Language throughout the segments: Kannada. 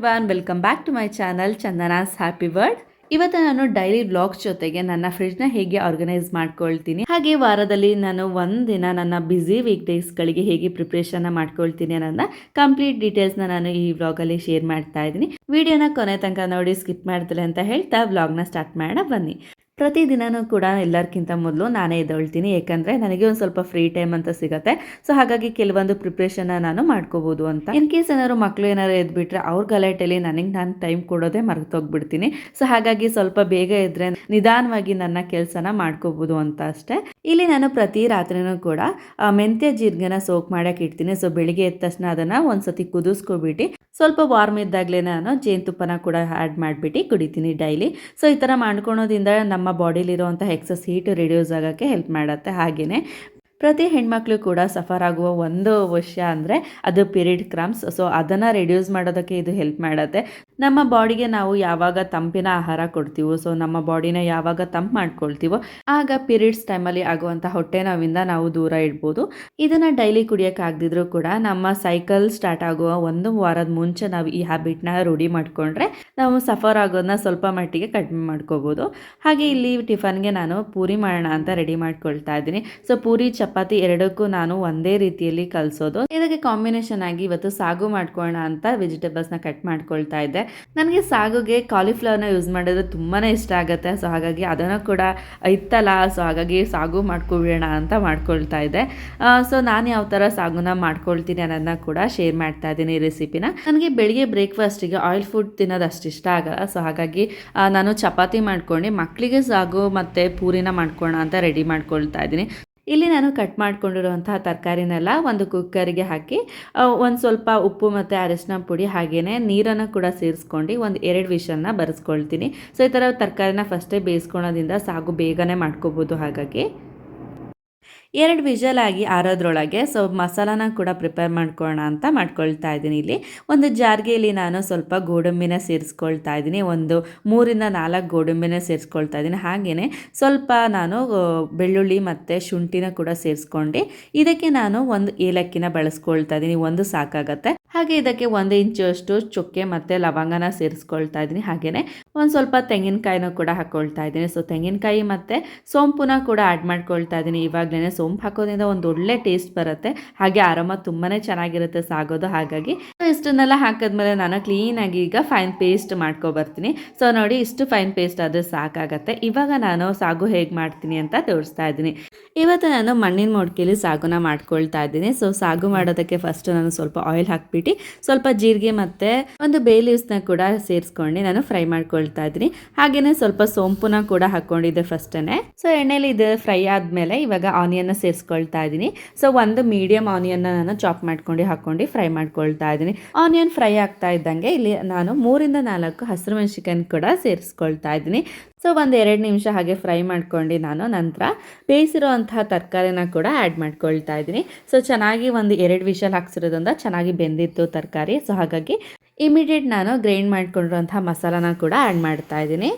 Everyone welcome back to my channel Chandana's happy world ಇವತ್ತು ನಾನು ಡೈಲಿ ಬ್ಲಾಗ್ಸ್ ಜೊತೆಗೆ ನನ್ನ ಫ್ರಿಡ್ಜ್ನ ಹೇಗೆ ಆರ್ಗನೈಸ್ ಮಾಡ್ಕೊಳ್ತೀನಿ, ಹಾಗೆ ವಾರದಲ್ಲಿ ನಾನು ಒಂದಿನ ನನ್ನ ಬ್ಯುಸಿ ವೀಕ್ ಡೇಸ್ಗಳಿಗೆ ಹೇಗೆ ಪ್ರಿಪ್ರೇಷನ್ನ ಮಾಡ್ಕೊಳ್ತೀನಿ ಅನ್ನೋದನ್ನ ಕಂಪ್ಲೀಟ್ ಡೀಟೇಲ್ಸ್ನ ನಾನು ಈ ವ್ಲಾಗಲ್ಲಿ ಶೇರ್ ಮಾಡ್ತಾ ಇದ್ದೀನಿ. ವಿಡಿಯೋನ ಕೊನೆ ತನಕ ನೋಡಿ ಸ್ಕಿಪ್ ಮಾಡ್ತಿಲ್ಲ ಅಂತ ಹೇಳ್ತಾ ವ್ಲಾಗ್ನ ಸ್ಟಾರ್ಟ್ ಮಾಡೋಣ, ಬನ್ನಿ. ಪ್ರತಿದಿನನೂ ಕೂಡ ಎಲ್ಲರಿಗಿಂತ ಮೊದಲು ನಾನೇ ಎದ್ದೇಳ್ತೀನಿ, ಏಕೆಂದರೆ ನನಗೆ ಒಂದು ಸ್ವಲ್ಪ ಫ್ರೀ ಟೈಮ್ ಅಂತ ಸಿಗುತ್ತೆ. ಸೊ ಹಾಗಾಗಿ ಕೆಲವೊಂದು ಪ್ರಿಪ್ರೇಷನ್ನ ನಾನು ಮಾಡ್ಕೋಬೋದು ಅಂತ. ಇನ್ ಕೇಸ್ ಏನಾದ್ರು ಮಕ್ಕಳು ಏನಾದ್ರು ಎದ್ಬಿಟ್ರೆ ಅವ್ರ ಗಲಾಟೆಯಲ್ಲಿ ನನಗೆ ನಾನು ಟೈಮ್ ಕೊಡೋದೇ ಮರೆತೋಗ್ಬಿಡ್ತೀನಿ ಸೊ ಹಾಗಾಗಿ ಸ್ವಲ್ಪ ಬೇಗ ಇದ್ರೆ ನಿಧಾನವಾಗಿ ನನ್ನ ಕೆಲಸನ ಮಾಡ್ಕೋಬೋದು ಅಂತ ಅಷ್ಟೇ. ಇಲ್ಲಿ ನಾನು ಪ್ರತಿ ರಾತ್ರಿನೂ ಕೂಡ ಮೆಂತ್ಯ ಜೀರಿಗೆನ ಸೋಕ್ ಮಾಡಕ್ಕೆ ಇಡ್ತೀನಿ. ಸೊ ಬೆಳಿಗ್ಗೆ ಎದ್ದ ತಕ್ಷಣ ಅದನ್ನು ಒಂದ್ಸತಿ ಕುದಿಸ್ಕೊಬಿಟ್ಟು, ಸ್ವಲ್ಪ ವಾರ್ಮ್ ಇದ್ದಾಗಲೇ ನಾನು ಜೇನುತುಪ್ಪನ ಕೂಡ ಆ್ಯಡ್ ಮಾಡಿಬಿಟ್ಟು ಕುಡಿತೀನಿ ಡೈಲಿ ಸೊ ಈ ಥರ ಮಾಡ್ಕೊಳೋದ್ರಿಂದ ನಮ್ಮ ಬಾಡಿಲಿರುವಂಥ ಎಕ್ಸಸ್ ಹೀಟ್ ರಿಡ್ಯೂಸ್ ಆಗೋಕ್ಕೆ ಹೆಲ್ಪ್ ಮಾಡುತ್ತೆ. ಹಾಗೆಯೇ ಪ್ರತಿ ಹೆಣ್ಮಕ್ಳು ಕೂಡ ಸಫರ್ ಆಗುವ ಒಂದು ವಿಷಯ ಅಂದರೆ ಅದು ಪಿರಿಯಡ್ ಕ್ರಾಮ್ಸ್. ಸೊ ಅದನ್ನು ರೆಡ್ಯೂಸ್ ಮಾಡೋದಕ್ಕೆ ಇದು ಹೆಲ್ಪ್ ಮಾಡುತ್ತೆ. ನಮ್ಮ ಬಾಡಿಗೆ ನಾವು ಯಾವಾಗ ತಂಪಿನ ಆಹಾರ ಕೊಡ್ತೀವೋ ಸೊ ನಮ್ಮ ಬಾಡಿನ ಯಾವಾಗ ತಂಪು ಮಾಡ್ಕೊಳ್ತೀವೋ, ಆಗ ಪೀರಿಯಡ್ಸ್ ಟೈಮಲ್ಲಿ ಆಗುವಂಥ ಹೊಟ್ಟೆ ನೋವಿಂದ ನಾವು ದೂರ ಇಡ್ಬೋದು. ಇದನ್ನು ಡೈಲಿ ಕುಡಿಯೋಕ್ಕಾಗದಿದ್ರೂ ಕೂಡ ನಮ್ಮ ಸೈಕಲ್ ಸ್ಟಾರ್ಟ್ ಆಗುವ ಒಂದು ವಾರದ ಮುಂಚೆ ನಾವು ಈ ಹ್ಯಾಬಿಟ್ನ ರೂಢಿ ಮಾಡಿಕೊಂಡ್ರೆ ನಾವು ಸಫರ್ ಆಗೋದನ್ನ ಸ್ವಲ್ಪ ಮಟ್ಟಿಗೆ ಕಡಿಮೆ ಮಾಡ್ಕೋಬೋದು. ಹಾಗೆ ಇಲ್ಲಿ ಟಿಫನ್ಗೆ ನಾನು ಪೂರಿ ಮಾಡೋಣ ಅಂತ ರೆಡಿ ಮಾಡ್ಕೊಳ್ತಾ ಇದ್ದೀನಿ. ಸೊ ಪೂರಿ ಚಪಾತಿ ಎರಡಕ್ಕೂ ನಾನು ಒಂದೇ ರೀತಿಯಲ್ಲಿ ಕಲಿಸೋದು. ಇದಕ್ಕೆ ಕಾಂಬಿನೇಷನ್ ಆಗಿ ಇವತ್ತು ಸಾಗು ಮಾಡ್ಕೊಳ್ಳೋಣ ಅಂತ ವೆಜಿಟೇಬಲ್ಸ್ನ ಕಟ್ ಮಾಡ್ಕೊಳ್ತಾ ಇದ್ದೆ. ನನಗೆ ಸಾಗುಗೆ ಕಾಲಿಫ್ಲವರ್ನ ಯೂಸ್ ಮಾಡಿದ್ರೆ ತುಂಬಾ ಇಷ್ಟ ಆಗುತ್ತೆ. ಸೊ ಹಾಗಾಗಿ ಅದನ್ನು ಕೂಡ ಇತ್ತಲ್ಲ ಸೊ ಹಾಗಾಗಿ ಸಾಗು ಮಾಡ್ಕೊಬಿಡೋಣ ಅಂತ ಮಾಡ್ಕೊಳ್ತಾ ಇದ್ದೆ. ಸೊ ನಾನು ಯಾವ ಥರ ಸಾಗುನ ಮಾಡ್ಕೊಳ್ತೀನಿ ಅನ್ನೋದನ್ನ ಕೂಡ ಶೇರ್ ಮಾಡ್ತಾ ಇದ್ದೀನಿ ಈ ರೆಸಿಪಿನ ನನಗೆ ಬೆಳಿಗ್ಗೆ ಬ್ರೇಕ್ಫಾಸ್ಟಿಗೆ ಆಯಿಲ್ ಫುಡ್ ತಿನ್ನೋದು ಅಷ್ಟು ಇಷ್ಟ ಆಗಲ್ಲ. ಸೊ ಹಾಗಾಗಿ ನಾನು ಚಪಾತಿ ಮಾಡ್ಕೊಂಡು ಮಕ್ಕಳಿಗೆ ಸಾಗು ಮತ್ತು ಪೂರಿನ ಮಾಡ್ಕೊಳ್ಳೋಣ ಅಂತ ರೆಡಿ ಮಾಡ್ಕೊಳ್ತಾ ಇದ್ದೀನಿ. ಇಲ್ಲಿ ನಾನು ಕಟ್ ಮಾಡ್ಕೊಂಡಿರುವಂತಹ ತರಕಾರಿನೆಲ್ಲ ಒಂದು ಕುಕ್ಕರಿಗೆ ಹಾಕಿ ಒಂದು ಸ್ವಲ್ಪ ಉಪ್ಪು ಮತ್ತು ಅರಿಶಿನ ಪುಡಿ ಹಾಗೆಯೇ ನೀರನ್ನು ಕೂಡ ಸೇರಿಸ್ಕೊಂಡು ಒಂದು ಎರಡು ವಿಷನ್ನ ಬರೆಸ್ಕೊಳ್ತೀನಿ. ಸೊ ಈ ಥರ ತರಕಾರಿನ ಫಸ್ಟೇ ಬೇಯಿಸ್ಕೊಳೋದ್ರಿಂದ ಸಾಗು ಬೇಗನೆ ಮಾಡ್ಕೋಬೋದು ಹಾಗಾಗಿ. ಎರಡು ವಿಜಲ್ ಆಗಿ ಆರೋದ್ರೊಳಗೆ ಸೊ ಮಸಾಲಾನ ಕೂಡ ಪ್ರಿಪೇರ್ ಮಾಡ್ಕೊಳ್ಳೋಣ ಅಂತ ಮಾಡ್ಕೊಳ್ತಾ ಇದ್ದೀನಿ ಇಲ್ಲಿ. ಒಂದು ಜಾರ್ಗೆ ಇಲ್ಲಿ ನಾನು ಸ್ವಲ್ಪ ಗೋಡಂಬಿನ ಸೇರಿಸ್ಕೊಳ್ತಾ ಇದ್ದೀನಿ. ಒಂದು ಮೂರಿಂದ ನಾಲ್ಕು ಗೋಡಂಬಿನ ಸೇರಿಸ್ಕೊಳ್ತಾ ಇದ್ದೀನಿ. ಹಾಗೆಯೇ ಸ್ವಲ್ಪ ನಾನು ಬೆಳ್ಳುಳ್ಳಿ ಮತ್ತು ಶುಂಠಿನ ಕೂಡ ಸೇರಿಸ್ಕೊಂಡು ಇದಕ್ಕೆ ನಾನು ಒಂದು ಏಲಕ್ಕಿನ ಬಳಸ್ಕೊಳ್ತಾ ಇದ್ದೀನಿ. ಒಂದು ಸಾಕಾಗತ್ತೆ. ಹಾಗೆ ಇದಕ್ಕೆ ಒಂದು ಇಂಚಷ್ಟು ಚುಕ್ಕೆ ಮತ್ತು ಲವಂಗನ ಸೇರಿಸ್ಕೊಳ್ತಾ ಇದ್ದೀನಿ. ಹಾಗೆಯೇ ಒಂದು ಸ್ವಲ್ಪ ತೆಂಗಿನಕಾಯಿನೂ ಕೂಡ ಹಾಕ್ಕೊಳ್ತಾ ಇದ್ದೀನಿ. ಸೊ ತೆಂಗಿನಕಾಯಿ ಮತ್ತು ಸೋಂಪುನ ಕೂಡ ಆ್ಯಡ್ ಮಾಡ್ಕೊಳ್ತಾ ಇದ್ದೀನಿ. ಇವಾಗಲೇ ಸೋಂಪು ಹಾಕೋದ್ರಿಂದ ಒಂದು ಒಳ್ಳೆ ಟೇಸ್ಟ್ ಬರುತ್ತೆ. ಹಾಗೆ ಆರಾಮ ತುಂಬಾ ಚೆನ್ನಾಗಿರುತ್ತೆ ಸಾಗೋದು. ಹಾಗಾಗಿ ಇಷ್ಟನ್ನೆಲ್ಲ ಹಾಕಿದ್ಮೇಲೆ ನಾನು ಕ್ಲೀನಾಗಿ ಈಗ ಫೈನ್ ಪೇಸ್ಟ್ ಮಾಡ್ಕೊಬರ್ತೀನಿ. ಸೊ ನೋಡಿ ಇಷ್ಟು ಫೈನ್ ಪೇಸ್ಟ್ ಆದರೆ ಸಾಕಾಗತ್ತೆ. ಇವಾಗ ನಾನು ಸಾಗು ಹೇಗೆ ಮಾಡ್ತೀನಿ ಅಂತ ತೋರಿಸ್ತಾ ಇದ್ದೀನಿ. ಇವತ್ತು ನಾನು ಮಣ್ಣಿನ ಮೊಡ್ಕೆಯಲ್ಲಿ ಸಾಗುನ ಮಾಡ್ಕೊಳ್ತಾ ಇದ್ದೀನಿ. ಸೊ ಸಾಗು ಮಾಡೋದಕ್ಕೆ ಫಸ್ಟ್ ನಾನು ಸ್ವಲ್ಪ ಆಯಿಲ್ ಹಾಕ್ಬಿಟ್ಟು ಸ್ವಲ್ಪ ಜೀರಿಗೆ ಮತ್ತು ಒಂದು ಬೇ ಲೀವ್ಸ್ನ ಕೂಡ ಸೇರಿಸ್ಕೊಂಡು ನಾನು ಫ್ರೈ ಮಾಡ್ಕೊಳ್ತಾ ಇದ್ದೀನಿ. ಹಾಗೆಯೇ ಸ್ವಲ್ಪ ಸೋಂಪುನ ಕೂಡ ಹಾಕ್ಕೊಂಡಿದ್ದೆ ಫಸ್ಟೇ ಸೊ ಎಣ್ಣೆಲಿ ಇದು ಫ್ರೈ ಆದಮೇಲೆ ಇವಾಗ ಆನಿಯನ್ನ ಸೇರಿಸ್ಕೊಳ್ತಾ ಇದ್ದೀನಿ. ಸೊ ಒಂದು ಮೀಡಿಯಂ ಆನಿಯನ್ನ ನಾನು ಚಾಪ್ ಮಾಡ್ಕೊಂಡು ಹಾಕ್ಕೊಂಡು ಫ್ರೈ ಮಾಡ್ಕೊಳ್ತಾ ಇದ್ದೀನಿ. ಆನಿಯನ್ ಫ್ರೈ ಆಗ್ತಾ ಇದ್ದಂಗೆ ಇಲ್ಲಿ ನಾನು ಮೂರಿಂದ ನಾಲ್ಕು ಹಸಿರು ಮೆಣಸಿಕನ್ ಕೂಡ ಸೇರಿಸ್ಕೊಳ್ತಾ ಇದ್ದೀನಿ. ಸೊ ಒಂದು ಎರಡು ನಿಮಿಷ ಹಾಗೆ ಫ್ರೈ ಮಾಡ್ಕೊಂಡು ನಾನು ನಂತರ ಬೇಯಿಸಿರೋವಂತಹ ತರಕಾರಿನ ಕೂಡ ಆ್ಯಡ್ ಮಾಡ್ಕೊಳ್ತಾ ಇದ್ದೀನಿ. ಸೊ ಚೆನ್ನಾಗಿ ಒಂದು ಎರಡು ವಿಷಲ್ ಹಾಕ್ಸಿರೋದ್ರಿಂದ ಚೆನ್ನಾಗಿ ಬೆಂದಿತ್ತು ತರಕಾರಿ. ಸೊ ಹಾಗಾಗಿ ಇಮಿಡಿಯೇಟ್ ನಾನು ಗ್ರೈಂಡ್ ಮಾಡ್ಕೊಂಡಿರೋಂಥ ಮಸಾಲಾನ ಕೂಡ ಆ್ಯಡ್ ಮಾಡ್ತಾ ಇದ್ದೀನಿ.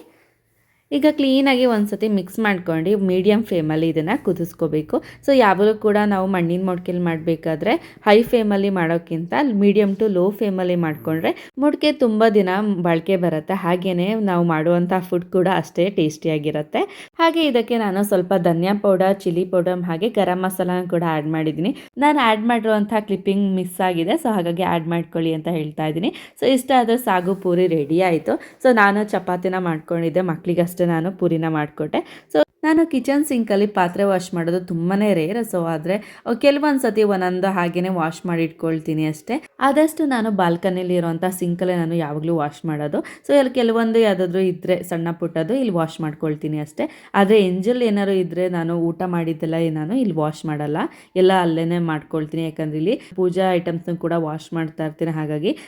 ಈಗ ಕ್ಲೀನಾಗಿ ಒಂದು ಸತಿ ಮಿಕ್ಸ್ ಮಾಡ್ಕೊಂಡು ಮೀಡಿಯಮ್ ಫ್ಲೇಮಲ್ಲಿ ಇದನ್ನು ಕುದಿಸ್ಕೋಬೇಕು. ಸೊ ಯಾವಾಗಲೂ ಕೂಡ ನಾವು ಮಣ್ಣಿನ ಮೊಡ್ಕೆಲಿ ಮಾಡಬೇಕಾದ್ರೆ ಹೈ ಫ್ಲೇಮಲ್ಲಿ ಮಾಡೋಕ್ಕಿಂತ ಮೀಡಿಯಮ್ ಟು ಲೋ ಫ್ಲೇಮಲ್ಲಿ ಮಾಡಿಕೊಂಡ್ರೆ ಮೊಡ್ಕೆ ತುಂಬ ದಿನ ಬಾಳಿಕೆ ಬರುತ್ತೆ. ಹಾಗೆಯೇ ನಾವು ಮಾಡುವಂಥ ಫುಡ್ ಕೂಡ ಅಷ್ಟೇ ಟೇಸ್ಟಿಯಾಗಿರುತ್ತೆ ಹಾಗೆ ಇದಕ್ಕೆ ನಾನು ಸ್ವಲ್ಪ ಧನಿಯಾ ಪೌಡರ್ ಚಿಲ್ಲಿ ಪೌಡರ್ ಹಾಗೆ ಗರಂ ಮಸಾಲ ಕೂಡ ಆ್ಯಡ್ ಮಾಡಿದ್ದೀನಿ. ನಾನು ಆ್ಯಡ್ ಮಾಡಿರುವಂಥ ಕ್ಲಿಪ್ಪಿಂಗ್ ಮಿಸ್ ಆಗಿದೆ ಸೊ ಹಾಗಾಗಿ ಆ್ಯಡ್ ಮಾಡ್ಕೊಳ್ಳಿ ಅಂತ ಹೇಳ್ತಾ ಇದ್ದೀನಿ. ಸೊ ಇಷ್ಟ ಆದರೆ ಸಾಗು ಪೂರಿ ರೆಡಿ ಆಯಿತು. ಸೊ ನಾನು ಚಪಾತಿನ ಮಾಡ್ಕೊಂಡಿದ್ದೆ ಮಕ್ಕಳಿಗಷ್ಟೇ ನಾನು ಪೂರಿನ ಮಾಡಿಕೊಟ್ಟೆ. ಸೊ ನಾನು ಕಿಚನ್ ಸಿಂಕಲ್ಲಿ ಪಾತ್ರೆ ವಾಶ್ ಮಾಡೋದು ತುಂಬಾ ರೇರ್ ಸೊ ಆದರೆ ಕೆಲವೊಂದು ಸತಿ ಒಂದೊಂದು ಹಾಗೇನೆ ವಾಶ್ ಮಾಡಿ ಇಟ್ಕೊಳ್ತೀನಿ ಅಷ್ಟೇ. ಆದಷ್ಟು ನಾನು ಬಾಲ್ಕನಿಲಿ ಇರುವಂಥ ಸಿಂಕಲ್ಲೇ ನಾನು ಯಾವಾಗಲೂ ವಾಶ್ ಮಾಡೋದು. ಸೊ ಇಲ್ಲಿ ಕೆಲವೊಂದು ಯಾವುದಾದ್ರೂ ಇದ್ದರೆ ಸಣ್ಣ ಪುಟ್ಟದು ಇಲ್ಲಿ ವಾಶ್ ಮಾಡ್ಕೊಳ್ತೀನಿ ಅಷ್ಟೇ. ಆದರೆ, ಎಂಜಲ್ ಏನಾದ್ರು ಇದ್ದರೆ ನಾನು ಊಟ ಮಾಡಿದ್ದೆಲ್ಲ ನಾನು ಇಲ್ಲಿ ವಾಶ್ ಮಾಡಲ್ಲ. ಎಲ್ಲ ಅಲ್ಲೇ ಮಾಡ್ಕೊಳ್ತೀನಿ. ಯಾಕಂದ್ರೆ, ಇಲ್ಲಿ ಪೂಜಾ ಐಟಮ್ಸ್ನ ಕೂಡ ವಾಶ್ ಮಾಡ್ತಾ ಇರ್ತೀನಿ. ಹಾಗಾಗಿ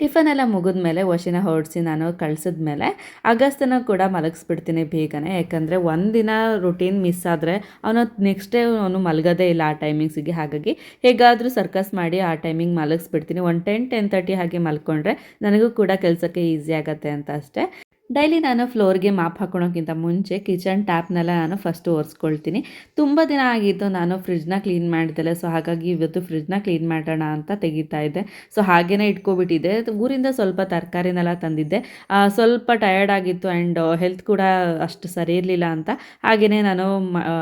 ಟಿಫನ್ ಎಲ್ಲ ಮುಗಿದ್ಮೇಲೆ ವಶಿನ ಹೊರಡಿಸಿ ನಾನು ಕಳ್ಸಿದ ಮೇಲೆ ಅಗಸ್ತನ ಕೂಡ ಮಲಗಿಸ್ಬಿಡ್ತೀನಿ ಬೇಗನೆ. ಯಾಕಂದರೆ ಒಂದಿನ ರುಟೀನ್ ಮಿಸ್ ಆದರೆ ಅವನು ನೆಕ್ಸ್ಟ್ ಡೇ ಅವನು ಮಲಗೋದೇ ಇಲ್ಲ ಆ ಟೈಮಿಂಗ್ಸಿಗೆ ಹಾಗಾಗಿ ಹೇಗಾದರೂ ಸರ್ಕಸ್ ಮಾಡಿ ಆ ಟೈಮಿಂಗ್ ಮಲಗಿಸ್ಬಿಡ್ತೀನಿ. ಒನ್ ಟೆನ್ ಟೆನ್ ತರ್ಟಿ ಹಾಗೆ ಮಲ್ಕೊಂಡ್ರೆ ನನಗೂ ಕೂಡ ಕೆಲಸಕ್ಕೆ ಈಸಿ ಆಗುತ್ತೆ ಅಂತ ಅಷ್ಟೇ. ಡೈಲಿ ನಾನು ಫ್ಲೋರ್ಗೆ ಮಾಪ್ ಹಾಕೊಳೋಕ್ಕಿಂತ ಮುಂಚೆ ಕಿಚನ್ ಟ್ಯಾಪ್ನೆಲ್ಲ ನಾನು ಫಸ್ಟ್ ಒರೆಸ್ಕೊಳ್ತೀನಿ. ತುಂಬ ದಿನ ಆಗಿತ್ತು ನಾನು ಫ್ರಿಜ್ನ ಕ್ಲೀನ್ ಮಾಡಿದ್ದೆಲ್ಲ, ಸೊ ಹಾಗಾಗಿ ಇವತ್ತು ಫ್ರಿಜ್ನ ಕ್ಲೀನ್ ಮಾಡೋಣ ಅಂತ ತೆಗಿತಾ ಇದ್ದೆ. ಸೊ ಹಾಗೇ ಇಟ್ಕೊಬಿಟ್ಟಿದ್ದೆ. ಊರಿಂದ ಸ್ವಲ್ಪ ತರಕಾರಿನೆಲ್ಲ ತಂದಿದ್ದೆ. ಸ್ವಲ್ಪ ಟಯರ್ಡ್ ಆಗಿತ್ತು ಆ್ಯಂಡ್ ಹೆಲ್ತ್ ಕೂಡ ಅಷ್ಟು ಸರಿ ಇರಲಿಲ್ಲ ಅಂತ. ಹಾಗೆಯೇ ನಾನು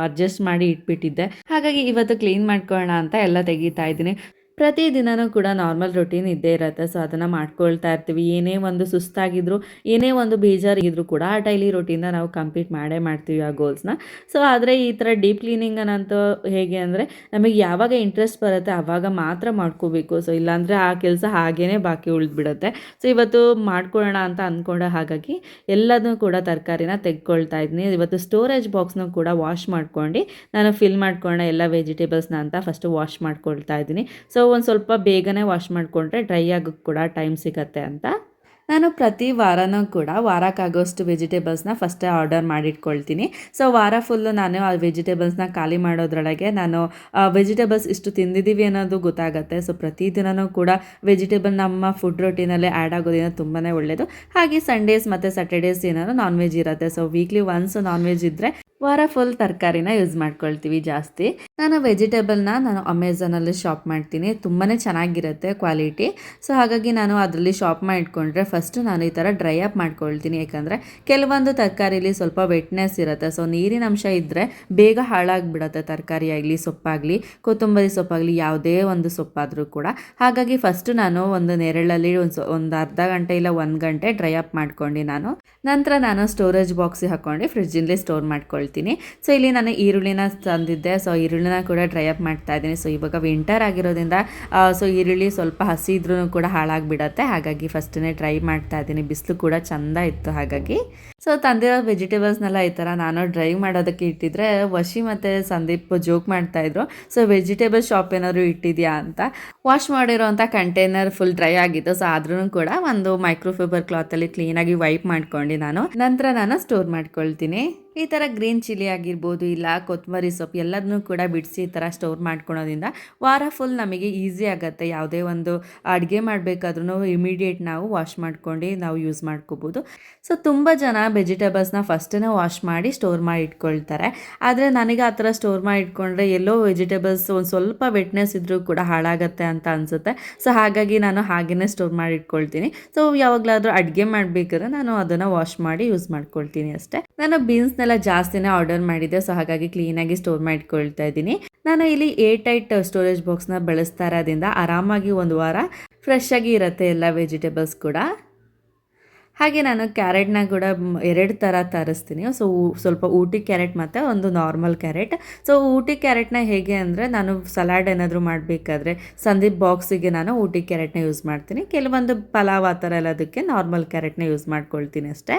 ಅಡ್ಜಸ್ಟ್ ಮಾಡಿ ಇಟ್ಬಿಟ್ಟಿದ್ದೆ. ಹಾಗಾಗಿ ಇವತ್ತು ಕ್ಲೀನ್ ಮಾಡ್ಕೊಳ್ಳೋಣ ಅಂತ ಎಲ್ಲ ತೆಗಿತಾ ಇದ್ದೀನಿ. ಪ್ರತಿದಿನನೂ ಕೂಡ ನಾರ್ಮಲ್ ರೊಟೀನ್ ಇದ್ದೇ ಇರುತ್ತೆ. ಸೊ ಅದನ್ನು ಮಾಡ್ಕೊಳ್ತಾ ಇರ್ತೀವಿ. ಏನೇ ಒಂದು ಸುಸ್ತಾಗಿದ್ರು, ಏನೇ ಒಂದು ಬೇಜಾರಿಗಿದ್ರು ಕೂಡ ಆ ಡೈಲಿ ರೊಟೀನ್ನ ನಾವು ಕಂಪ್ಲೀಟ್ ಮಾಡೇ ಮಾಡ್ತೀವಿ ಆ ಗೋಲ್ಸ್ನ ಸೊ ಆದರೆ ಈ ಥರ ಡೀಪ್ ಕ್ಲೀನಿಂಗನ್ನಂತೂ ಹೇಗೆ ಅಂದರೆ, ನಮಗೆ ಯಾವಾಗ ಇಂಟ್ರೆಸ್ಟ್ ಬರುತ್ತೆ ಆವಾಗ ಮಾತ್ರ ಮಾಡ್ಕೋಬೇಕು. ಸೊ ಇಲ್ಲಾಂದರೆ ಆ ಕೆಲಸ ಹಾಗೇ ಬಾಕಿ ಉಳಿದ್ಬಿಡುತ್ತೆ. ಸೊ ಇವತ್ತು ಮಾಡ್ಕೊಳ್ಳೋಣ ಅಂತ ಅಂದ್ಕೊಂಡೆ ಹಾಗಾಗಿ ಎಲ್ಲದನ್ನೂ ಕೂಡ ತರಕಾರಿನ ತೆಗ್ಕೊಳ್ತಾ ಇದ್ದೀನಿ ಇವತ್ತು ಸ್ಟೋರೇಜ್ ಬಾಕ್ಸ್ನ ಕೂಡ ವಾಶ್ ಮಾಡ್ಕೊಂಡು, ನಾನು ಫಿಲ್ ಮಾಡ್ಕೊಳ್ಳೋಣ ಎಲ್ಲ ವೆಜಿಟೇಬಲ್ಸ್ನ ಅಂತ ಫಸ್ಟು ವಾಶ್ ಮಾಡ್ಕೊಳ್ತಾ ಇದ್ದೀನಿ. ಸೊ ಒಂದು ಸ್ವಲ್ಪ ಬೇಗನೆ ವಾಶ್ ಮಾಡಿಕೊಂಡ್ರೆ ಡ್ರೈ ಆಗೋಕ್ಕೆ ಕೂಡ ಟೈಮ್ ಸಿಗತ್ತೆ ಅಂತ. ನಾನು ಪ್ರತಿ ವಾರನೂ ಕೂಡ ವಾರಕ್ಕಾಗೋಷ್ಟು ವೆಜಿಟೇಬಲ್ಸ್ನ ಫಸ್ಟೇ ಆರ್ಡರ್ ಮಾಡಿಟ್ಕೊಳ್ತೀನಿ. ಸೊ ವಾರ ಫುಲ್ಲು ನಾನು ಆ ವೆಜಿಟೇಬಲ್ಸ್ನ ಖಾಲಿ ಮಾಡೋದ್ರೊಳಗೆ ನಾನು ವೆಜಿಟೇಬಲ್ಸ್ ಇಷ್ಟು ತಿಂದಿದ್ದೀವಿ ಅನ್ನೋದು ಗೊತ್ತಾಗುತ್ತೆ. ಸೊ ಪ್ರತಿದಿನವೂ ಕೂಡ ವೆಜಿಟೇಬಲ್ ನಮ್ಮ ಫುಡ್ ರೊಟೀನಲ್ಲೇ ಆ್ಯಡ್ ಆಗೋದೇನೋ ತುಂಬಾ ಒಳ್ಳೆಯದು ಹಾಗೆ ಸಂಡೇಸ್ ಮತ್ತು ಸ್ಯಾಟರ್ಡೇಸ್ ಏನಾದ್ರು ನಾನ್ ವೆಜ್ ಇರುತ್ತೆ. So weekly once non veg ಇದ್ದರೆ ವಾರ ಫುಲ್ ತರಕಾರಿನ ಯೂಸ್ ಮಾಡ್ಕೊಳ್ತೀವಿ ಜಾಸ್ತಿ. ನಾನು ವೆಜಿಟೇಬಲ್ನ ನಾನು ಅಮೆಝಾನಲ್ಲಿ ಶಾಪ್ ಮಾಡ್ತೀನಿ. ತುಂಬಾ ಚೆನ್ನಾಗಿರುತ್ತೆ ಕ್ವಾಲಿಟಿ ಸೊ ಹಾಗಾಗಿ ನಾನು ಅದರಲ್ಲಿ ಶಾಪ್ ಮಾಡಿಕೊಂಡ್ರೆ ಫಸ್ಟ್ ನಾನು ಈ ಥರ ಡ್ರೈ ಅಪ್ ಮಾಡ್ಕೊಳ್ತೀನಿ. ಯಾಕಂದರೆ ಕೆಲವೊಂದು ತರಕಾರಿಲಿ ಸ್ವಲ್ಪ ವೆಟ್ನೆಸ್ ಇರುತ್ತೆ. ಸೊ ನೀರಿನ ಅಂಶ ಇದ್ದರೆ ಬೇಗ ಹಾಳಾಗಿಬಿಡುತ್ತೆ ತರಕಾರಿ ಆಗಲಿ, ಸೊಪ್ಪಾಗಲಿ. ಕೊತ್ತಂಬರಿ ಸೊಪ್ಪಾಗಲಿ, ಯಾವುದೇ ಒಂದು ಸೊಪ್ಪಾದರೂ ಕೂಡ. ಹಾಗಾಗಿ ಫಸ್ಟ್ ನಾನು ಒಂದು ನೆರಳಲ್ಲಿ ಒಂದು ಒಂದು ಅರ್ಧ ಗಂಟೆ ಇಲ್ಲ ಒಂದು ಗಂಟೆ ಡ್ರೈ ಅಪ್ ಮಾಡ್ಕೊಂಡು ನಾನು ನಂತರ ನಾನು ಸ್ಟೋರೇಜ್ ಬಾಕ್ಸಿಗೆ ಹಾಕ್ಕೊಂಡು ಫ್ರಿಜ್ಜಲ್ಲಿ ಸ್ಟೋರ್ ಮಾಡ್ಕೊಳ್ತೀನಿ. ಸೊ ಇಲ್ಲಿ ನಾನು ಈರುಳ್ಳಿನ ತಂದಿದ್ದೆ. ಸೊ ಈರುಳ್ಳಿನ ಕೂಡ ಡ್ರೈ ಅಪ್ ಮಾಡ್ತಾ ಇದ್ದೀನಿ. ಸೊ ಇವಾಗ ವಿಂಟರ್ ಆಗಿರೋದ್ರಿಂದ ಸೊ ಈರುಳ್ಳಿ ಸ್ವಲ್ಪ ಹಸಿ ಇದ್ರೂ ಕೂಡ ಹಾಳಾಗಿಬಿಡತ್ತೆ. ಹಾಗಾಗಿ ಫಸ್ಟೇ ಡ್ರೈ ಮಾಡ್ತಾ ಇದ್ದೀನಿ. ಬಿಸಿಲು ಕೂಡ ಚೆಂದ ಇತ್ತು ಹಾಗಾಗಿ. ಸೊ ತಂದಿರೋ ವೆಜಿಟೇಬಲ್ಸ್ನೆಲ್ಲ ಈ ಥರ ನಾನು ಡ್ರೈ ಮಾಡೋದಕ್ಕೆ ಇಟ್ಟಿದ್ರೆ, ವಶಿ ಮತ್ತು ಸಂದೀಪ್ ಜೋಕ್ ಮಾಡ್ತಾಯಿದ್ರು ಸೊ ವೆಜಿಟೇಬಲ್ ಶಾಪ್ ಏನಾದ್ರು ಇಟ್ಟಿದ್ಯಾ ಅಂತ. ವಾಶ್ ಮಾಡಿರೋಂಥ ಕಂಟೈನರ್ ಫುಲ್ ಡ್ರೈ ಆಗಿತ್ತು. ಸೊ ಆದ್ರೂ ಕೂಡ ಒಂದು ಮೈಕ್ರೋಫೈಬರ್ ಕ್ಲಾತಲ್ಲಿ ಕ್ಲೀನಾಗಿ ವೈಪ್ ಮಾಡ್ಕೊಂಡು ನಾನು. ನಂತರ ನಾನು ಸ್ಟೋರ್ ಮಾಡ್ಕೊಳ್ತೀನಿ. ಈ ಥರ ಗ್ರೀನ್ ಚಿಲ್ಲಿ ಆಗಿರ್ಬೋದು, ಇಲ್ಲ ಕೊತ್ತಂಬರಿ ಸೊಪ್ಪು, ಎಲ್ಲದನ್ನೂ ಕೂಡ ಬಿಡಿಸಿ ಈ ಥರ ಸ್ಟೋರ್ ಮಾಡ್ಕೊಳೋದ್ರಿಂದ ವಾರ ಫುಲ್ ನಮಗೆ ಈಸಿ ಆಗುತ್ತೆ. ಯಾವುದೇ ಒಂದು ಅಡುಗೆ ಮಾಡಬೇಕಾದ್ರೂ ಇಮಿಡಿಯೇಟ್ ನಾವು ವಾಶ್ ಮಾಡ್ಕೊಂಡು ನಾವು ಯೂಸ್ ಮಾಡ್ಕೋಬೋದು. ಸೊ ತುಂಬ ಜನ ವೆಜಿಟೇಬಲ್ಸ್ನ ಫಸ್ಟೇ ವಾಶ್ ಮಾಡಿ ಸ್ಟೋರ್ ಮಾಡಿ ಇಟ್ಕೊಳ್ತಾರೆ ಆದರೆ ನನಗೆ ಆ ಥರ ಸ್ಟೋರ್ ಮಾಡಿ ಇಟ್ಕೊಂಡ್ರೆ ಎಲ್ಲೋ ವೆಜಿಟೇಬಲ್ಸ್ ಒಂದು ಸ್ವಲ್ಪ ವೆಟ್ನೆಸ್ ಇದ್ದರೂ ಕೂಡ ಹಾಳಾಗತ್ತೆ ಅಂತ ಅನಿಸುತ್ತೆ. ಸೊ ಹಾಗಾಗಿ ನಾನು ಹಾಗೇ ಸ್ಟೋರ್ ಮಾಡಿ ಇಟ್ಕೊಳ್ತೀನಿ ಸೊ ಯಾವಾಗಲಾದರೂ ಅಡುಗೆ ಮಾಡಬೇಕಾದ್ರೆ ನಾನು ಅದನ್ನು ವಾಶ್ ಮಾಡಿ ಯೂಸ್ ಮಾಡ್ಕೊಳ್ತೀನಿ ಅಷ್ಟೇ. ನಾನು ಬೀನ್ಸ್ನೆಲ್ಲ ಜಾಸ್ತಿನೇ ಆರ್ಡರ್ ಮಾಡಿದ್ದೆ. ಸೊ ಹಾಗಾಗಿ ಕ್ಲೀನಾಗಿ ಸ್ಟೋರ್ ಮಾಡಿಕೊಳ್ತಾ ಇದ್ದೀನಿ. ನಾನು ಇಲ್ಲಿ ಏರ್ ಟೈಟ್ ಸ್ಟೋರೇಜ್ ಬಾಕ್ಸ್ನ ಬಳಸ್ತಾ ಇರೋದ್ರಿಂದ ಆರಾಮಾಗಿ ಒಂದು ವಾರ ಫ್ರೆಶ್ ಆಗಿ ಇರುತ್ತೆ ಎಲ್ಲ ವೆಜಿಟೇಬಲ್ಸ್ ಕೂಡ. ಹಾಗೆ ನಾನು ಕ್ಯಾರೆಟ್ನ ಕೂಡ ಎರಡು ಥರ ತರಿಸ್ತೀನಿ. ಸೊ ಸ್ವಲ್ಪ ಊಟಿ ಕ್ಯಾರೆಟ್ ಮತ್ತು ಒಂದು ನಾರ್ಮಲ್ ಕ್ಯಾರೆಟ್ ಸೊ ಊಟಿ ಕ್ಯಾರೆಟ್ನ ಹೇಗೆ ಅಂದರೆ ನಾನು ಸಲಾಡ್ ಏನಾದರೂ ಮಾಡಬೇಕಾದ್ರೆ ಸಂದೀಪ್ ಬಾಕ್ಸಿಗೆ ನಾನು ಊಟಿ ಕ್ಯಾರೆಟ್ನ ಯೂಸ್ ಮಾಡ್ತೀನಿ. ಕೆಲವೊಂದು ಪಲಾವ್ ಆ ಥರ ಎಲ್ಲದಕ್ಕೆ ನಾರ್ಮಲ್ ಕ್ಯಾರೆಟ್ನ ಯೂಸ್ ಮಾಡ್ಕೊಳ್ತೀನಿ ಅಷ್ಟೇ.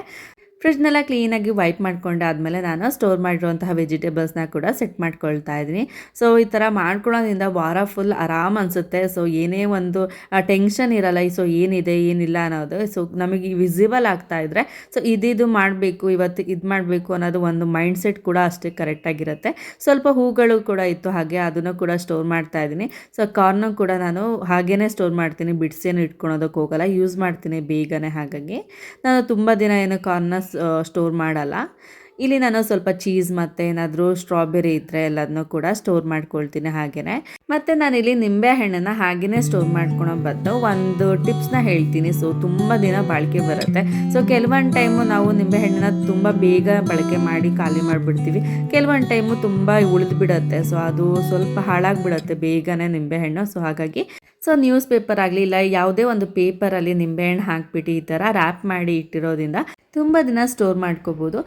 ಫ್ರಿಜ್ನೆಲ್ಲ ಕ್ಲೀನಾಗಿ ವೈಪ್ ಮಾಡ್ಕೊಂಡಾದಮೇಲೆ ನಾನು ಸ್ಟೋರ್ ಮಾಡಿರುವಂತಹ ವೆಜಿಟೇಬಲ್ಸ್ನ ಕೂಡ ಸೆಟ್ ಮಾಡ್ಕೊಳ್ತಾ ಇದ್ದೀನಿ. ಸೊ ಈ ಥರ ಮಾಡ್ಕೊಳ್ಳೋದ್ರಿಂದ ವಾರ ಫುಲ್ ಆರಾಮ್ ಅನಿಸುತ್ತೆ. ಸೊ ಏನೇ ಒಂದು ಟೆನ್ಷನ್ ಇರಲ್ಲ. ಸೊ ಏನಿದೆ, ಏನಿಲ್ಲ ಅನ್ನೋದು. ಸೊ ನಮಗೆ ವಿಸಿಬಲ್ ಆಗ್ತಾ ಇದ್ದರೆ ಸೊ ಇದಿದು ಮಾಡಬೇಕು, ಇವತ್ತು ಇದು ಮಾಡಬೇಕು ಅನ್ನೋದು ಒಂದು ಮೈಂಡ್ ಸೆಟ್ ಕೂಡ ಅಷ್ಟೇ ಕರೆಕ್ಟಾಗಿರುತ್ತೆ ಸ್ವಲ್ಪ ಹೂಗಳು ಕೂಡ ಇತ್ತು ಹಾಗೆ, ಅದನ್ನು ಕೂಡ ಸ್ಟೋರ್ ಮಾಡ್ತಾ ಇದ್ದೀನಿ. ಸೊ ಕಾರ್ನು ಕೂಡ ನಾನು ಹಾಗೇ ಸ್ಟೋರ್ ಮಾಡ್ತೀನಿ. ಬಿಡ್ಸೇನು ಇಟ್ಕೊಳೋದಕ್ಕೆ ಹೋಗಲ್ಲ. ಯೂಸ್ ಮಾಡ್ತೀನಿ ಬೇಗನೆ ಹಾಗಾಗಿ. ನಾನು ತುಂಬ ದಿನ ಏನು ಕಾರ್ನ ಸ್ಟೋರ್ ಮಾಡಲ್ಲ. ಇಲ್ಲಿ ನಾನು ಸ್ವಲ್ಪ ಚೀಸ್ ಮತ್ತು ಏನಾದರೂ ಸ್ಟ್ರಾಬೆರಿ ಇದ್ದರೆ ಎಲ್ಲದನ್ನೂ ಕೂಡ ಸ್ಟೋರ್ ಮಾಡ್ಕೊಳ್ತೀನಿ ಹಾಗೆಯೇ ಮತ್ತು ನಾನಿಲ್ಲಿ ನಿಂಬೆ ಹಣ್ಣನ್ನು ಹಾಗೆಯೇ ಸ್ಟೋರ್ ಮಾಡ್ಕೊಳೋ ಬಂದು ಒಂದು ಟಿಪ್ಸ್ನ ಹೇಳ್ತೀನಿ. ಸೊ ತುಂಬ ದಿನ ಬಾಳಿಕೆ ಬರುತ್ತೆ. ಸೊ ಕೆಲವೊಂದು ಟೈಮು ನಾವು ನಿಂಬೆ ಹಣ್ಣನ್ನ ತುಂಬ ಬೇಗ ಬಳಕೆ ಮಾಡಿ ಖಾಲಿ ಮಾಡಿಬಿಡ್ತೀವಿ. ಕೆಲವೊಂದು ಟೈಮು ತುಂಬ ಉಳಿದು ಬಿಡುತ್ತೆ. ಸೊ ಅದು ಸ್ವಲ್ಪ ಹಾಳಾಗಿಬಿಡುತ್ತೆ ಬೇಗನೆ ನಿಂಬೆಹಣ್ಣು ಸೊ ಹಾಗಾಗಿ ಸೊ ನ್ಯೂಸ್ ಪೇಪರ್ ಆಗಲಿ, ಇಲ್ಲ ಯಾವುದೇ ಒಂದು ಪೇಪರಲ್ಲಿ ನಿಂಬೆಹಣ್ಣು ಹಾಕ್ಬಿಟ್ಟು ಈ ಥರ ರ್ಯಾಪ್ ಮಾಡಿ ಇಟ್ಟಿರೋದ್ರಿಂದ ತುಂಬ ದಿನ ಸ್ಟೋರ್ ಮಾಡ್ಕೋಬೋದು.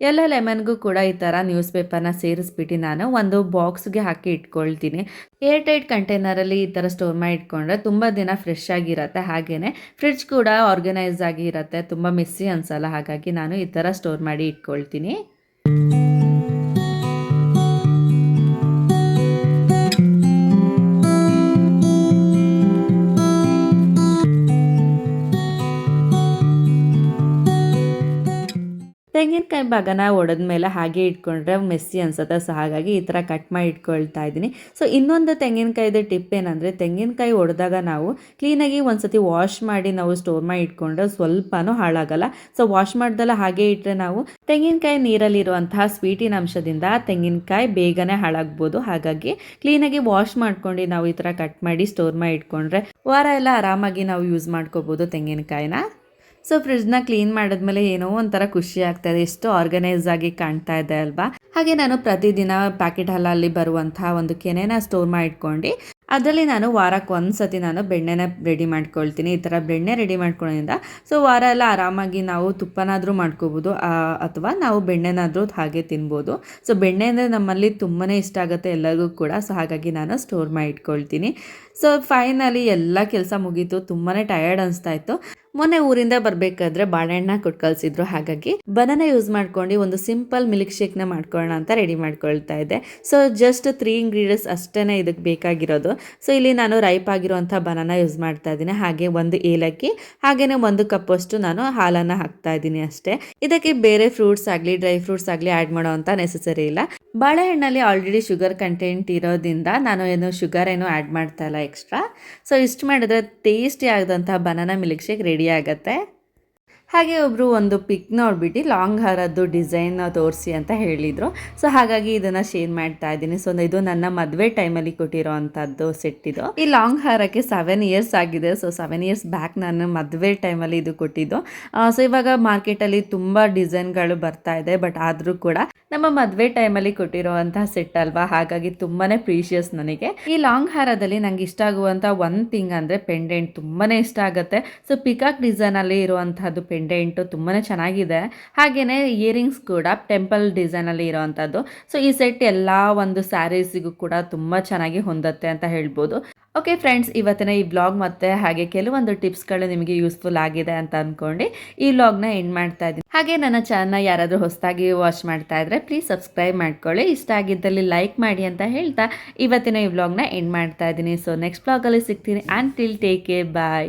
ಎಲ್ಲ ಲೆಮನ್ಗೂ ಕೂಡ ಈ ಥರ ನ್ಯೂಸ್ ಪೇಪರ್ನ ಸೇರಿಸ್ಬಿಟ್ಟು ನಾನು ಒಂದು ಬಾಕ್ಸ್ಗೆ ಹಾಕಿ ಇಟ್ಕೊಳ್ತೀನಿ. ಏರ್ ಟೈಟ್ ಕಂಟೈನರಲ್ಲಿ ಈ ಥರ ಸ್ಟೋರ್ ಮಾಡಿ ಇಟ್ಕೊಂಡ್ರೆ ತುಂಬ ದಿನ ಫ್ರೆಶ್ ಆಗಿರುತ್ತೆ. ಹಾಗೆಯೇ ಫ್ರಿಡ್ಜ್ ಕೂಡ ಆರ್ಗನೈಸ್ ಆಗಿ ಇರುತ್ತೆ. ತುಂಬ ಮಿಸ್ಸಿ ಅನ್ಸಲ್ಲ. ಹಾಗಾಗಿ ನಾನು ಈ ಥರ ಸ್ಟೋರ್ ಮಾಡಿ ಇಟ್ಕೊಳ್ತೀನಿ. ತೆಂಗಿನಕಾಯಿ ಭಾಗನ ಒಡೆದ್ಮೇಲೆ ಹಾಗೆ ಇಟ್ಕೊಂಡ್ರೆ ಮೆಸ್ಸಿ ಅನ್ಸುತ್ತೆ. ಸೊ ಹಾಗಾಗಿ ಈ ಥರ ಕಟ್ ಮಾಡಿ ಇಟ್ಕೊಳ್ತಾ ಇದ್ದೀನಿ. ಸೊ ಇನ್ನೊಂದು ತೆಂಗಿನಕಾಯಿದು ಟಿಪ್ ಏನಂದರೆ, ತೆಂಗಿನಕಾಯಿ ಒಡೆದಾಗ ನಾವು ಕ್ಲೀನಾಗಿ ಒಂದ್ಸತಿ ವಾಶ್ ಮಾಡಿ ನಾವು ಸ್ಟೋರ್ ಮಾಡಿ ಇಟ್ಕೊಂಡ್ರೆ ಸ್ವಲ್ಪನೂ ಹಾಳಾಗಲ್ಲ. ಸೊ ವಾಶ್ ಮಾಡ್ದಲ್ಲ ಹಾಗೆ ಇಟ್ಟರೆ ನಾವು ತೆಂಗಿನಕಾಯಿ ನೀರಲ್ಲಿರುವಂತಹ ಸ್ವೀಟಿನ ಅಂಶದಿಂದ ತೆಂಗಿನಕಾಯಿ ಬೇಗನೆ ಹಾಳಾಗ್ಬೋದು. ಹಾಗಾಗಿ ಕ್ಲೀನಾಗಿ ವಾಶ್ ಮಾಡ್ಕೊಂಡು ನಾವು ಈ ಥರ ಕಟ್ ಮಾಡಿ ಸ್ಟೋರ್ ಮಾಡಿ ಇಟ್ಕೊಂಡ್ರೆ ವಾರ ಎಲ್ಲ ಆರಾಮಾಗಿ ನಾವು ಯೂಸ್ ಮಾಡ್ಕೋಬೋದು ತೆಂಗಿನಕಾಯಿನ. ಸೊ ಫ್ರಿಡ್ಜ್ನ ಕ್ಲೀನ್ ಮಾಡಿದ್ಮೇಲೆ ಏನೋ ಒಂಥರ ಖುಷಿ ಆಗ್ತಾ ಇದೆ. ಎಷ್ಟು ಆರ್ಗನೈಸ್ ಆಗಿ ಕಾಣ್ತಾ ಇದೆ ಅಲ್ವಾ? ಹಾಗೆ ನಾನು ಪ್ರತಿದಿನ ಪ್ಯಾಕೆಟ್ ಹಾಲಲ್ಲಿ ಬರುವಂತಹ ಒಂದು ಕೆನೆನ ಸ್ಟೋರ್ ಮಾಡಿ ಇಟ್ಕೊಂಡು ಅದರಲ್ಲಿ ನಾನು ವಾರಕ್ಕೆ ಒಂದು ಸತಿ ನಾನು ಬೆಣ್ಣೆನ ರೆಡಿ ಮಾಡ್ಕೊಳ್ತೀನಿ. ಈ ಥರ ಬೆಣ್ಣೆ ರೆಡಿ ಮಾಡ್ಕೊಳ್ಳೋದ್ರಿಂದ ಸೊ ವಾರ ಎಲ್ಲ ಆರಾಮಾಗಿ ನಾವು ತುಪ್ಪನಾದರೂ ಮಾಡ್ಕೋಬೋದು ಅಥವಾ ನಾವು ಬೆಣ್ಣೆನಾದರೂ ಹಾಗೆ ತಿನ್ಬೋದು. ಸೊ ಬೆಣ್ಣೆ ಅಂದರೆ ನಮ್ಮಲ್ಲಿ ತುಂಬಾ ಇಷ್ಟ ಆಗುತ್ತೆ ಎಲ್ಲರಿಗೂ ಕೂಡ ಸೊ ಹಾಗಾಗಿ ನಾನು ಸ್ಟೋರ್ ಮಾಡಿ ಇಟ್ಕೊಳ್ತೀನಿ ಸೊ ಫೈನಲಿ ಎಲ್ಲ ಕೆಲಸ ಮುಗೀತು ತುಂಬಾ ಟಯರ್ಡ್ ಅನಿಸ್ತಾ ಇತ್ತು. ಮೊನ್ನೆ ಊರಿಂದ ಬರಬೇಕಾದ್ರೆ ಬಾಳೆಹಣ್ಣ ಕೊಟ್ಟು ಕಳಿಸಿದ್ರು, ಹಾಗಾಗಿ ಬನಾನ ಯೂಸ್ ಮಾಡ್ಕೊಂಡು ಒಂದು ಸಿಂಪಲ್ ಮಿಲ್ಕ್ ಶೇಕ್ನ ಮಾಡ್ಕೊಳ್ಳೋಣ ಅಂತ ರೆಡಿ ಮಾಡ್ಕೊಳ್ತಾ ಇದ್ದೆ. ಸೊ ಜಸ್ಟ್ ತ್ರೀ ಇಂಗ್ರೀಡಿಯಂಟ್ಸ್ ಅಷ್ಟೇ ಇದಕ್ಕೆ ಬೇಕಾಗಿರೋದು. ಸೊ ಇಲ್ಲಿ ನಾನು ರೈಪ್ ಆಗಿರುವಂಥ ಬನಾನ ಯೂಸ್ ಮಾಡ್ತಾ ಇದ್ದೀನಿ. ಹಾಗೆ ಒಂದು ಏಲಕ್ಕಿ ಹಾಗೆಯೇ ಒಂದು ಕಪ್ಪಷ್ಟು ನಾನು ಹಾಲನ್ನು ಹಾಕ್ತಾ ಇದ್ದೀನಿ ಅಷ್ಟೇ. ಇದಕ್ಕೆ ಬೇರೆ ಫ್ರೂಟ್ಸ್ ಆಗಲಿ ಡ್ರೈ ಫ್ರೂಟ್ಸ್ ಆಗಲಿ ಆ್ಯಡ್ ಮಾಡೋವಂಥ ನೆಸೆಸರಿ ಇಲ್ಲ. ಬಾಳೆಹಣ್ಣಲ್ಲಿ ಆಲ್ರೆಡಿ ಶುಗರ್ ಕಂಟೆಂಟ್ ಇರೋದ್ರಿಂದ ನಾನು ಏನು ಶುಗರ್ ಏನು ಆ್ಯಡ್ ಮಾಡ್ತಾ ಇಲ್ಲ ಎಕ್ಸ್ಟ್ರಾ ಸೊ ಇಷ್ಟು ಮಾಡಿದ್ರೆ ಟೇಸ್ಟಿ ಆದಂತಹ ಬನಾನಾ ಮಿಲ್ಕ್ ಶೇಕ್ ರೆಡಿ ಆಗುತ್ತೆ. ಹಾಗೆ ಒಬ್ಬರು ಒಂದು ಪಿಕ್ ನೋಡ್ಬಿಟ್ಟು ಲಾಂಗ್ ಹಾರದ್ದು ಡಿಸೈನ್ ತೋರಿಸಿ ಅಂತ ಹೇಳಿದರು. ಸೊ ಹಾಗಾಗಿ ಇದನ್ನು ಶೇರ್ ಮಾಡ್ತಾ ಇದ್ದೀನಿ. ಸೊ ಇದು ನನ್ನ ಮದುವೆ ಟೈಮಲ್ಲಿ ಕೊಟ್ಟಿರೋ ಅಂಥದ್ದು ಸೆಟ್ ಇದು. ಈ ಲಾಂಗ್ ಹಾರಕ್ಕೆ ಸೆವೆನ್ ಇಯರ್ಸ್ ಆಗಿದೆ. ಸೊ ಸೆವೆನ್ ಇಯರ್ಸ್ ಬ್ಯಾಕ್ ನಾನು ಮದುವೆ ಟೈಮಲ್ಲಿ ಇದು ಕೊಟ್ಟಿದ್ದು. ಸೊ ಇವಾಗ ಮಾರ್ಕೆಟಲ್ಲಿ ತುಂಬ ಡಿಸೈನ್ಗಳು ಬರ್ತಾ ಇದೆ. ಬಟ್ ಆದರೂ ಕೂಡ ನಮ್ಮ ಮದುವೆ ಟೈಮಲ್ಲಿ ಕೊಟ್ಟಿರುವಂತಹ ಸೆಟ್ ಅಲ್ವಾ? ಹಾಗಾಗಿ ತುಂಬಾ ಪ್ರೀಶಿಯಸ್ ನನಗೆ. ಈ ಲಾಂಗ್ ಹಾರದಲ್ಲಿ ನಂಗೆ ಇಷ್ಟ ಆಗುವಂಥ ಒಂದು ಥಿಂಗ್ ಅಂದ್ರೆ ಪೆಂಡೆಂಟ್ ತುಂಬಾನೇ ಇಷ್ಟ ಆಗುತ್ತೆ. ಸೊ ಪಿಕಾಕ್ ಡಿಸೈನಲ್ಲಿ ಇರುವಂತಹದ್ದು ಪೆಂಡೆಂಟು ತುಂಬಾ ಚೆನ್ನಾಗಿದೆ. ಹಾಗೆಯೇ ಇಯರಿಂಗ್ಸ್ ಕೂಡ ಟೆಂಪಲ್ ಡಿಸೈನಲ್ಲಿ ಇರೋವಂಥದ್ದು. ಸೊ ಈ ಸೆಟ್ ಎಲ್ಲ ಒಂದು ಸ್ಯಾರೀಸಿಗೂ ಕೂಡ ತುಂಬ ಚೆನ್ನಾಗಿ ಹೊಂದತ್ತೆ ಅಂತ ಹೇಳ್ಬೋದು. ಓಕೆ ಫ್ರೆಂಡ್ಸ್ ಇವತ್ತಿನ ಈ ಬ್ಲಾಗ್ ಮತ್ತೆ ಹಾಗೆ ಕೆಲವೊಂದು ಟಿಪ್ಸ್ಗಳು ನಿಮಗೆ ಯೂಸ್ಫುಲ್ ಆಗಿದೆ ಅಂತ ಅಂದ್ಕೊಂಡು ಈ ವ್ಲಾಗ್ನ ಎಂಡ್ ಮಾಡ್ತಾ ಇದ್ದೀನಿ. ಹಾಗೆ ನನ್ನ ಚಾನಲ್ನ ಯಾರಾದರೂ ಹೊಸದಾಗಿ ವಾಚ್ ಮಾಡ್ತಾ ಇದ್ರೆ ಪ್ಲೀಸ್ ಸಬ್ಸ್ಕ್ರೈಬ್ ಮಾಡ್ಕೊಳ್ಳಿ. ಇಷ್ಟ ಆಗಿದ್ದಲ್ಲಿ ಲೈಕ್ ಮಾಡಿ ಅಂತ ಹೇಳ್ತಾ ಇವತ್ತಿನ ಈ ವ್ಲಾಗ್ನ ಎಂಡ್ ಮಾಡ್ತಾ ಇದ್ದೀನಿ. ಸೊ ನೆಕ್ಸ್ಟ್ ಬ್ಲಾಗಲ್ಲಿ ಸಿಗ್ತೀನಿ. And till take care bye